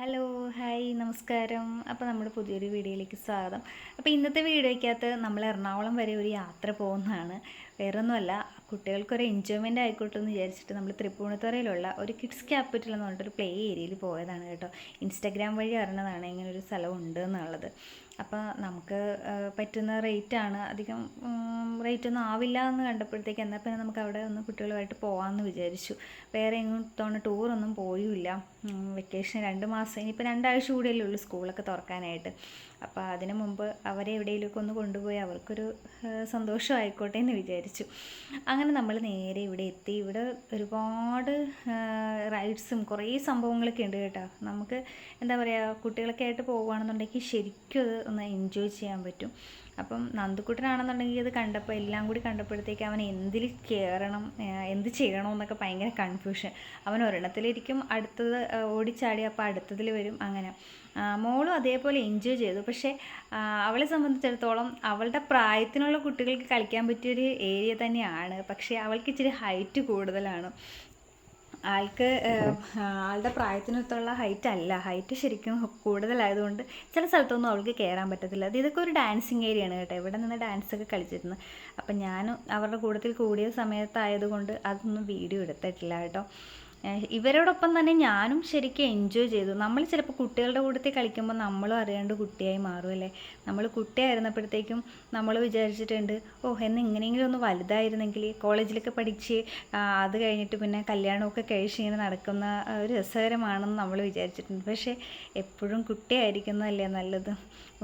Hello hi നമസ്കാരം. അപ്പോൾ നമ്മൾ പുതിയൊരു വീഡിയോയിലേക്ക് സ്വാഗതം. അപ്പോൾ ഇന്നത്തെ വീഡിയോയ്ക്കകത്ത് നമ്മൾ എറണാകുളം വരെ ഒരു യാത്ര പോകുന്നതാണ്. വേറൊന്നുമല്ല കുട്ടികൾക്കൊരു എൻജോയ്മെന്റ് ആയിക്കോട്ടെ എന്ന് വിചാരിച്ചിട്ട് നമ്മൾ തൃപ്പൂണിത്തുറയിലുള്ള ഒരു കിഡ്സ് ക്യാപിറ്റൽ എന്ന് പറഞ്ഞിട്ടൊരു പ്ലേ ഏരിയയിൽ പോയതാണ് കേട്ടോ. ഇൻസ്റ്റാഗ്രാം വഴി അറിഞ്ഞതാണ് ഇങ്ങനെ ഒരു സ്ഥലം ഉണ്ട് എന്നുള്ളത്. അപ്പോൾ നമുക്ക് പറ്റുന്ന റേറ്റാണ് അധികം റേറ്റ് ഒന്നും ആവില്ല എന്ന് കണ്ടപ്പോഴത്തേക്ക് എന്നാൽ പിന്നെ നമുക്ക് അവിടെ ഒന്ന് കുട്ടികളുമായിട്ട് പോകാമെന്ന് വിചാരിച്ചു. വേറെ എങ്ങും തോന്നുന്ന ടൂറൊന്നും പോയുമില്ല വെക്കേഷൻ രണ്ട് മാസം. ഇനിയിപ്പോൾ രണ്ടാഴ്ച കൂടിയല്ലേ ഉള്ളൂ സ്കൂളൊക്കെ തുറക്കാനായിട്ട്. അപ്പോൾ അതിനു മുമ്പ് അവരെ എവിടെയെങ്കിലുമൊക്കെ ഒന്ന് കൊണ്ടുപോയി അവർക്കൊരു സന്തോഷം ആയിക്കോട്ടെ എന്ന് വിചാരിച്ചു. അങ്ങനെ നമ്മൾ നേരെ ഇവിടെ എത്തി. ഇവിടെ ഒരുപാട് റൈഡ്സും കുറേ സംഭവങ്ങളൊക്കെ ഉണ്ട് കേട്ടോ. നമുക്ക് എന്താ പറയുക കുട്ടികളൊക്കെ ആയിട്ട് പോകുകയാണെന്നുണ്ടെങ്കിൽ ശരിക്കും അത് ഒന്ന് എൻജോയ് ചെയ്യാൻ പറ്റും. അപ്പം നന്ദുക്കുട്ടനാണെന്നുണ്ടെങ്കിൽ ഇത് കണ്ടപ്പോൾ എല്ലാം കൂടി കണ്ടപ്പോഴത്തേക്ക് അവൻ എന്തിൽ കയറണം എന്ത് ചെയ്യണം എന്നൊക്കെ ഭയങ്കര കൺഫ്യൂഷൻ അവൻ ഒരെണ്ണത്തിലിരിക്കും അടുത്തത് ഓടിച്ചാടി അപ്പോൾ അടുത്തതിൽ വരും അങ്ങനെ. മോളും അതേപോലെ എൻജോയ് ചെയ്തു. പക്ഷേ അവളെ സംബന്ധിച്ചിടത്തോളം അവളുടെ പ്രായത്തിനുള്ള കുട്ടികൾക്ക് കളിക്കാൻ പറ്റിയൊരു ഏരിയ തന്നെയാണ്. പക്ഷേ അവൾക്ക് ഇച്ചിരി ഹൈറ്റ് കൂടുതലാണ്. ആൾക്ക് ആളുടെ പ്രായത്തിനൊത്തുള്ള ഹൈറ്റ് അല്ല. ഹൈറ്റ് ശരിക്കും കൂടുതലായതുകൊണ്ട് ചില സ്ഥലത്തൊന്നും അവൾക്ക് കയറാൻ പറ്റത്തില്ല. അത് ഇതൊക്കെ ഒരു ഡാൻസിങ് ഏരിയ ആണ് കേട്ടോ. ഇവിടെ നിന്ന് ഡാൻസ് ഒക്കെ കളിച്ചിരുന്നു. അപ്പം ഞാനും അവരുടെ കൂട്ടത്തിൽ കൂടിയ സമയത്തായതുകൊണ്ട് അതൊന്നും വീഡിയോ എടുത്തിട്ടില്ല കേട്ടോ. ഇവരോടൊപ്പം തന്നെ ഞാനും ശരിക്കും എൻജോയ് ചെയ്തു. നമ്മൾ ചിലപ്പോൾ കുട്ടികളുടെ കൂട്ടത്തിൽ കളിക്കുമ്പോൾ നമ്മളും അറിയാണ്ട് കുട്ടിയായി മാറും അല്ലേ? നമ്മൾ കുട്ടിയായിരുന്നപ്പോഴത്തേക്കും നമ്മൾ വിചാരിച്ചിട്ടുണ്ട് ഓ എന്ന് ഇങ്ങനെയെങ്കിലും ഒന്ന് വലുതായിരുന്നെങ്കിൽ കോളേജിലൊക്കെ പഠിച്ച് അത് കഴിഞ്ഞിട്ട് പിന്നെ കല്യാണമൊക്കെ കഴിച്ച് ഇങ്ങനെ നടക്കുന്ന ഒരു രസകരമാണെന്ന് നമ്മൾ വിചാരിച്ചിട്ടുണ്ട്. പക്ഷേ എപ്പോഴും കുട്ടിയായിരിക്കുന്നതല്ലേ നല്ലത്?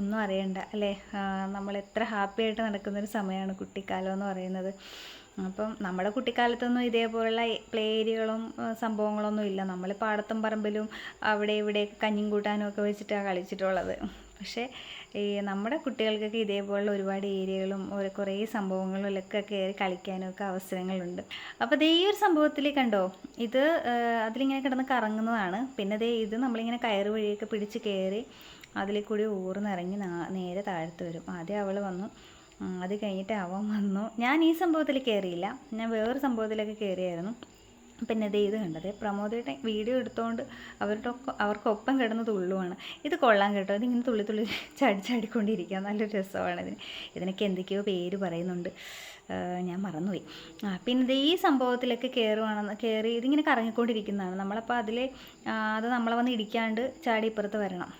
ഒന്നും അറിയണ്ട അല്ലേ? നമ്മൾ എത്ര ഹാപ്പി ആയിട്ട് നടക്കുന്ന ഒരു സമയമാണ് കുട്ടിക്കാലം എന്ന് പറയുന്നത്. അപ്പം നമ്മുടെ കുട്ടിക്കാലത്തൊന്നും ഇതേപോലുള്ള പ്ലേ ഏരിയകളും സംഭവങ്ങളൊന്നും ഇല്ല. നമ്മൾ പാടത്തും പറമ്പിലും അവിടെ ഇവിടെ കഞ്ഞിയും കൂട്ടാനും ഒക്കെ വെച്ചിട്ടാണ് കളിച്ചിട്ടുള്ളത്. പക്ഷേ ഈ നമ്മുടെ കുട്ടികൾക്കൊക്കെ ഇതേപോലുള്ള ഒരുപാട് ഏരിയകളും ഒരു കുറേ സംഭവങ്ങളിലൊക്കെ കയറി കളിക്കാനും ഒക്കെ അവസരങ്ങളുണ്ട്. അപ്പോൾ ദേ ഈ ഒരു സംഭവത്തിൽ കണ്ടോ? ഇത് അതിലിങ്ങനെ കിടന്ന് കറങ്ങുന്നതാണ്. പിന്നെ ദേ ഇത് നമ്മളിങ്ങനെ കയറ് വഴിയൊക്കെ പിടിച്ച് കയറി അതിൽ കൂടി ഊർന്നിറങ്ങി നേരെ താഴത്ത് വരും. ആദ്യം അവൾ വന്നു. അത് കഴിഞ്ഞിട്ട് അവൻ വന്നു. ഞാൻ ഈ സംഭവത്തിൽ കയറിയില്ല ഞാൻ വേറൊരു സംഭവത്തിലൊക്കെ കയറിയായിരുന്നു പിന്നെ ദേ ഇത് കണ്ടത്. പ്രമോദയുടെ വീഡിയോ എടുത്തുകൊണ്ട് അവരുടെ അവർക്കൊപ്പം കിടന്ന് തുള്ളുവാണ് ഇത് കൊള്ളാൻ കേട്ടോ. ഇതിങ്ങനെ തുള്ളി തുള്ളി ചാടി ചാടിക്കൊണ്ടിരിക്കുക നല്ലൊരു രസമാണ് ഇതിന്. ഇതിനൊക്കെ എന്തൊക്കെയോ പേര് പറയുന്നുണ്ട്. ഞാൻ മറന്നുപോയി. പിന്നെ ഈ സംഭവത്തിലൊക്കെ കയറുവാണെന്ന് കയറി ഇതിങ്ങനെ കറങ്ങിക്കൊണ്ടിരിക്കുന്നതാണ്. നമ്മളപ്പോൾ അതിൽ അത് നമ്മളെ വന്ന് ഇടിക്കാണ്ട് ചാടി ഇപ്പുറത്ത് വരണം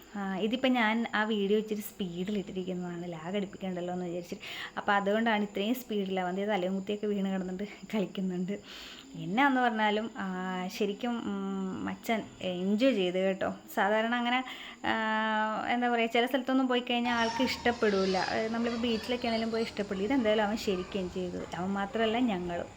ഇതിപ്പോൾ ഞാൻ ആ വീഡിയോ ഇച്ചിരി സ്പീഡിലിട്ടിരിക്കുന്നതാണ്. ലാഗ് അടിപ്പിക്കണ്ടല്ലോ എന്ന് വിചാരിച്ചിട്ട്. അപ്പോൾ അതുകൊണ്ടാണ് ഇത്രയും സ്പീഡിലാണ് വന്നത്. തലമുത്തിയൊക്കെ വീണ് കിടന്നുണ്ട് കളിക്കുന്നുണ്ട്. എന്നാന്ന് പറഞ്ഞാലും ശരിക്കും മച്ചൻ എൻജോയ് ചെയ്ത് കേട്ടോ. സാധാരണ അങ്ങനെ എന്താ പറയുക ചില സ്ഥലത്തൊന്നും പോയി കഴിഞ്ഞാൽ ആൾക്ക് ഇഷ്ടപ്പെടില്ല നമ്മളിപ്പോൾ ബീച്ചിലൊക്കെ ആണെങ്കിലും പോയി ഇഷ്ടപ്പെടില്ല ഇതെന്തായാലും അവൻ ശരിക്കും ചെയ്തു അവൻ മാത്രമല്ല ഞങ്ങളും.